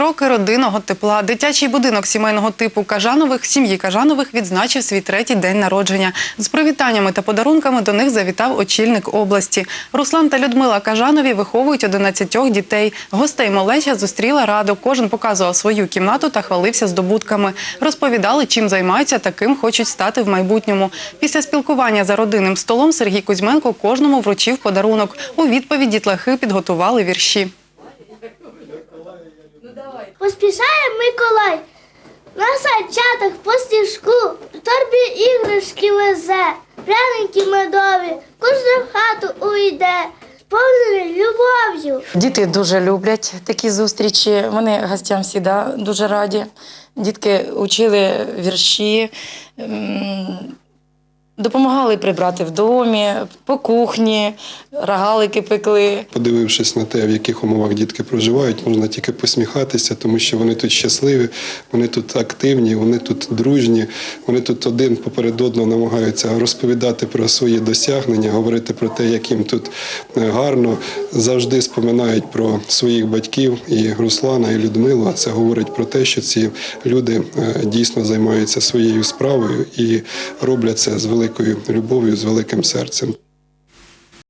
роки родинного тепла. Дитячий будинок сімейного типу Кажанових сім'ї Кажанових відзначив свій третій день народження. З привітаннями та подарунками до них завітав очільник області. Руслан та Людмила Кажанові виховують 11 дітей. Гостей малеча зустріла радо. Кожен показував свою кімнату та хвалився здобутками. Розповідали, чим займаються та ким хочуть стати в майбутньому. Після спілкування за родинним столом Сергій Кузьменко кожному вручив подарунок. У відповідь дітлахи підготували вірші. Поспішає Миколай на сачатах по стіжку, в торбі іграшки везе, пряники медові, кожна в хату уйде, сповнений любов'ю. Діти дуже люблять такі зустрічі. Вони гостям завжди дуже раді. Дітки учили вірші, допомагали прибрати в домі, по кухні, рогалики пекли. Подивившись на те, в яких умовах дітки проживають, можна тільки посміхатися, тому що вони тут щасливі, вони тут активні, вони тут дружні, вони тут один поперед одного намагаються розповідати про свої досягнення, говорити про те, як їм тут е, гарно. Завжди споминають про своїх батьків і Руслана, і Людмилу. Це говорить про те, що ці люди е, дійсно займаються своєю справою і роблять це з великою любов'ю, з великим серцем.